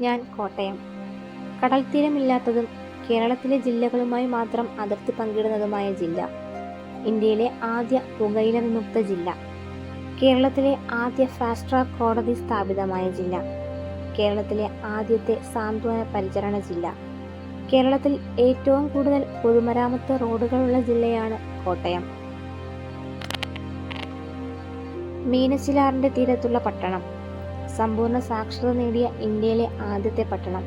ഞാൻ കോട്ടയം. കടൽ തീരമില്ലാത്തതും കേരളത്തിലെ ജില്ലകളുമായി മാത്രം അതിർത്തി പങ്കിടുന്നതുമായ ജില്ല. ഇന്ത്യയിലെ ആദ്യ പുകയില വിമുക്ത ജില്ല. കേരളത്തിലെ ആദ്യ ഫാസ്റ്റ് ട്രാക്ക് കോടതി സ്ഥാപിതമായ ജില്ല. കേരളത്തിലെ ആദ്യത്തെ സാന്ത്വന പരിചരണ ജില്ല. കേരളത്തിൽ ഏറ്റവും കൂടുതൽ പൊതുമരാമത്ത് റോഡുകളുള്ള ജില്ലയാണ് കോട്ടയം. മീനച്ചിലാറിന്റെ തീരത്തുള്ള പട്ടണം. സമ്പൂർണ സാക്ഷരത നേടിയ ഇന്ത്യയിലെ ആദ്യത്തെ പട്ടണം.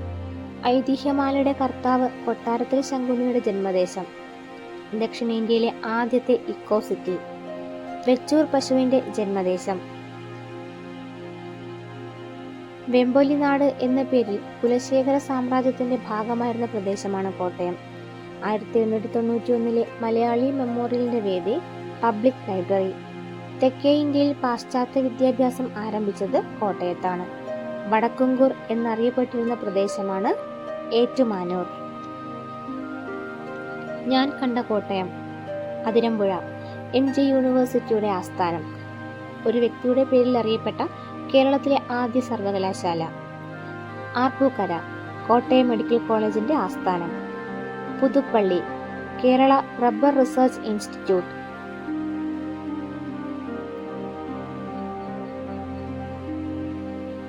ഐതിഹ്യമാലയുടെ കർത്താവ് കൊട്ടാരത്തിൽ ശങ്കുണിയുടെ ജന്മദേശം. ദക്ഷിണേന്ത്യയിലെ ആദ്യത്തെ ഇക്കോ സിറ്റി. വെച്ചൂർ പശുവിന്റെ ജന്മദേശം. വെമ്പൊലിനാട് എന്ന പേരിൽ കുലശേഖര സാമ്രാജ്യത്തിന്റെ ഭാഗമായിരുന്ന പ്രദേശമാണ് കോട്ടയം. ആയിരത്തി എണ്ണൂറ്റി തൊണ്ണൂറ്റി ഒന്നിലെ മലയാളി മെമ്മോറിയലിന്റെ വേദി പബ്ലിക് ലൈബ്രറി. തെക്കേ ഇന്ത്യയിൽ പാശ്ചാത്യ വിദ്യാഭ്യാസം ആരംഭിച്ചത് കോട്ടയത്താണ്. വടക്കുംകൂർ എന്നറിയപ്പെട്ടിരുന്ന പ്രദേശമാണ് ഏറ്റുമാനൂർ. ഞാൻ കണ്ട കോട്ടയം അതിരമ്പുഴ എം ജി യൂണിവേഴ്സിറ്റിയുടെ ആസ്ഥാനം. ഒരു വ്യക്തിയുടെ പേരിൽ അറിയപ്പെട്ട കേരളത്തിലെ ആദ്യ സർവകലാശാല. ആർപ്പൂക്കര കോട്ടയം മെഡിക്കൽ കോളേജിന്റെ ആസ്ഥാനം. Puthuppally Kerala rubber research institute.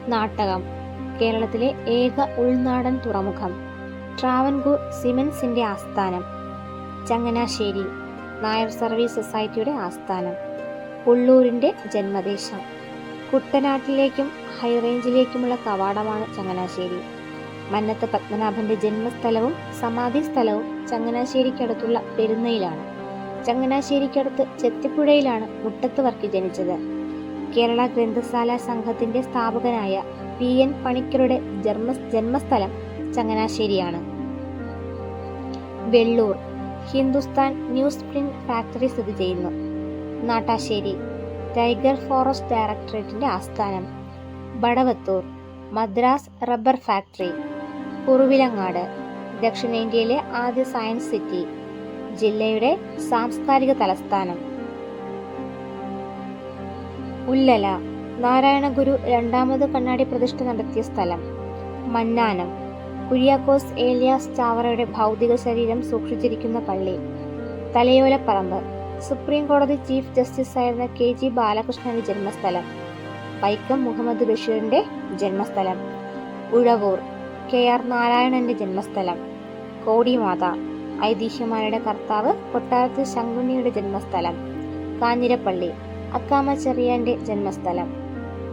Nattakam കേരളത്തിലെ ഏക ഉൾനാടൻ തുറമുഖം ട്രാവൻകൂർ സിമൻസിന്റെ ആസ്ഥാനം ചങ്ങനാശ്ശേരി നായർ സർവീസ് സൊസൈറ്റിയുടെ ആസ്ഥാനം ഉള്ളൂരിന്റെ ജന്മദേശം. കുട്ടനാട്ടിലേക്കും ഹൈറേഞ്ചിലേക്കുമുള്ള കവാടമാണ് ചങ്ങനാശ്ശേരി. മന്നത്ത് പത്മനാഭന്റെ ജന്മസ്ഥലവും സമാധി സ്ഥലവും ചങ്ങനാശ്ശേരിക്കടുത്തുള്ള പെരുന്നയിലാണ്. ചങ്ങനാശ്ശേരിക്കടുത്ത് ചെത്തിപ്പുഴയിലാണ് മുട്ടത്ത് വർക്കി ജനിച്ചത്. കേരള ഗ്രന്ഥശാല സംഘത്തിന്റെ സ്ഥാപകനായ പി എൻ പണിക്കരുടെ ജന്മ ജന്മസ്ഥലം ചങ്ങനാശ്ശേരിയാണ്. Vellur Hindustan news print factory സ്ഥിതി ചെയ്യുന്നു. നാട്ടാശ്ശേരി ടൈഗർ ഫോറസ്റ്റ് ഡയറക്ടറേറ്റിന്റെ ആസ്ഥാനം. Vadavathoor Madras rubber factory. Kuravilangad ദക്ഷിണേന്ത്യയിലെ ആദ്യ സയൻസ് സിറ്റി. ജില്ലയുടെ സാംസ്കാരിക തലസ്ഥാനം. ഉല്ലല നാരായണഗുരു രണ്ടാമത് കണ്ണാടി പ്രതിഷ്ഠ നടത്തിയ സ്ഥലം. മന്നാനം കുര്യാക്കോസ് ഏലിയാസ് ചാവറയുടെ ഭൗതിക ശരീരം സൂക്ഷിച്ചിരിക്കുന്ന പള്ളി. തലയോലപ്പറമ്പ് സുപ്രീം കോടതി ചീഫ് ജസ്റ്റിസ് ആയിരുന്ന കെ ജി ബാലകൃഷ്ണന്റെ ജന്മസ്ഥലം. വൈക്കം മുഹമ്മദ് ബഷീറിന്റെ ജന്മസ്ഥലം. ഉഴവൂർ കെ ആർ നാരായണന്റെ ജന്മസ്ഥലം. കോടിമാത ഐതിഹ്യമാരുടെ കർത്താവ് കൊട്ടാരത്തിൽ ശങ്കുണ്ണിയുടെ ജന്മസ്ഥലം. കാഞ്ഞിരപ്പള്ളി അക്കാമ ചെറിയാന്റെ ജന്മസ്ഥലം.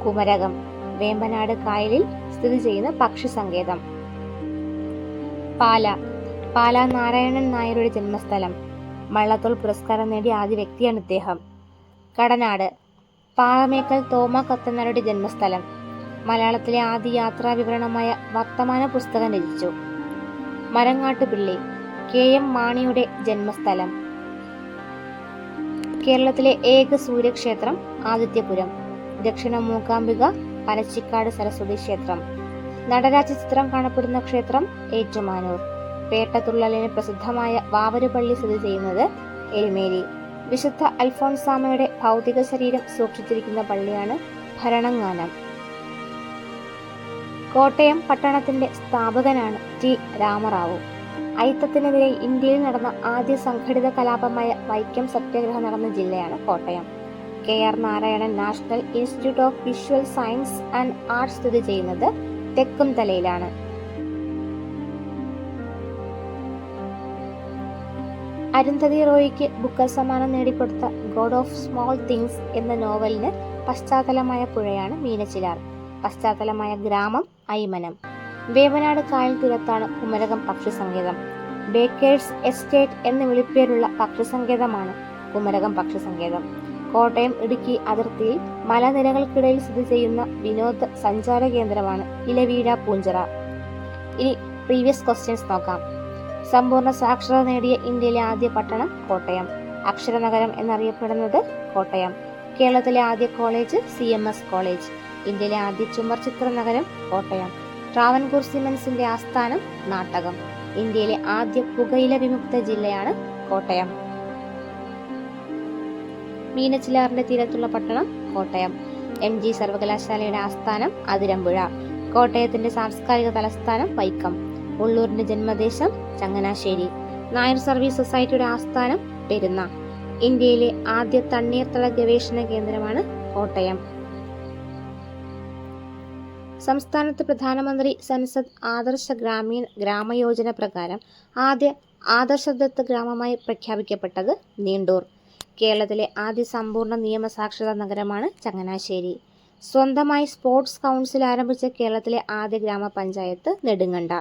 കുമരകം വേമ്പനാട് കായലിൽ സ്ഥിതി ചെയ്യുന്ന പക്ഷി സങ്കേതം. പാല പാല നാരായണൻ നായരുടെ ജന്മസ്ഥലം. വള്ളത്തോൾ പുരസ്കാരം നേടിയ ആദ്യ വ്യക്തിയാണ് ഇദ്ദേഹം. കടനാട് പാറമേക്കൽ തോമ കത്തനാരുടെ ജന്മസ്ഥലം. മലയാളത്തിലെ ആദ്യ യാത്രാ വിവരണമായ വർത്തമാന പുസ്തകം രചിച്ചു. മരങ്ങാട്ടുപിള്ളി കെ എം മാണിയുടെ ജന്മസ്ഥലം. കേരളത്തിലെ ഏക സൂര്യക്ഷേത്രം ആദിത്യപുരം. ദക്ഷിണ മൂകാംബിക പനച്ചിക്കാട് സരസ്വതി ക്ഷേത്രം. നടരാജ ചിത്രം കാണപ്പെടുന്ന ക്ഷേത്രം ഏറ്റുമാനൂർ. പേട്ടതുള്ളലിന് പ്രസിദ്ധമായ വാവരുപള്ളി സ്ഥിതി ചെയ്യുന്നത് എരുമേലി. വിശുദ്ധ അൽഫോൺസാമയുടെ ഭൗതിക ശരീരം സൂക്ഷിച്ചിരിക്കുന്ന പള്ളിയാണ് ഭരണങ്ങാനം. കോട്ടയം പട്ടണത്തിന്റെ സ്ഥാപകനാണ് ടി രാമറാവു. അയിത്തത്തിനെതിരെ ഇന്ത്യയിൽ നടന്ന ആദ്യ സംഘടിത കലാപമായ വൈക്കം സത്യാഗ്രഹം നടന്ന ജില്ലയാണ് Kottayam. K R Narayanan national institute of visual science and arts സ്ഥിതി ചെയ്യുന്നത് തെക്കും തലയിലാണ്. അരുന്ധതി റോയിക്ക് ബുക്കർ സമ്മാനം നേടിക്കൊടുത്ത ഗോഡ് ഓഫ് സ്മോൾ തിങ്സ് എന്ന നോവലിന് പശ്ചാത്തലമായ പുഴയാണ് മീനച്ചിലാർ. പശ്ചാത്തലമായ ഗ്രാമം ഐമനം വേവനാട് കായൽ തീരത്താണ് കുമരകം പക്ഷി സങ്കേതം ബേക്കേഴ്സ് എസ്റ്റേറ്റ് എന്ന വിളിപ്പേരുള്ള പക്ഷി സങ്കേതമാണ് കുമരകം പക്ഷി സങ്കേതം കോട്ടയം ഇടുക്കി അതിർത്തിയിൽ മലനിരകൾക്കിടയിൽ സ്ഥിതി ചെയ്യുന്ന വിനോദ സഞ്ചാര കേന്ദ്രമാണ് ഇലവീഴ പൂഞ്ചറ. ഇനി പ്രീവിയസ് ക്വസ്റ്റ്യൻസ് നോക്കാം. സമ്പൂർണ സാക്ഷരത നേടിയ ഇന്ത്യയിലെ ആദ്യ പട്ടണം കോട്ടയം. അക്ഷരനഗരം എന്നറിയപ്പെടുന്നത് കോട്ടയം. കേരളത്തിലെ ആദ്യ കോളേജ് സി കോളേജ്. ഇന്ത്യയിലെ ആദ്യ ചുമർ ചിത്ര നഗരം കോട്ടയം. ട്രാവൻകൂർ സിമൻസിന്റെ ആസ്ഥാനം നാട്ടകം ഇന്ത്യയിലെ ആദ്യ പുകയില വിമുക്ത ജില്ലയാണ് കോട്ടയം. മീനച്ചിലാറിന്റെ തീരത്തുള്ള പട്ടണം കോട്ടയം. എം ജി സർവകലാശാലയുടെ ആസ്ഥാനം അതിരമ്പുഴ. കോട്ടയത്തിന്റെ സാംസ്കാരിക തലസ്ഥാനം വൈക്കം. ഉള്ളൂരിന്റെ ജന്മദേശം ചങ്ങനാശ്ശേരി. നായർ സർവീസ് സൊസൈറ്റിയുടെ ആസ്ഥാനം പെരുന്ന ഇന്ത്യയിലെ ആദ്യ തണ്ണീർത്തട ഗവേഷണ കേന്ദ്രമാണ് കോട്ടയം. സംസ്ഥാനത്ത് പ്രധാനമന്ത്രി സൻസദ് ആദർശ ഗ്രാമീണ ഗ്രാമയോജന പ്രകാരം ആദ്യ ആദർശദത്ത് ഗ്രാമമായി പ്രഖ്യാപിക്കപ്പെട്ടത് നീണ്ടൂർ. കേരളത്തിലെ ആദ്യ സമ്പൂർണ നിയമസാക്ഷരതാ നഗരമാണ് ചങ്ങനാശ്ശേരി. സ്വന്തമായി സ്പോർട്സ് കൗൺസിൽ ആരംഭിച്ച കേരളത്തിലെ ആദ്യ ഗ്രാമപഞ്ചായത്ത് നെടുങ്കണ്ട.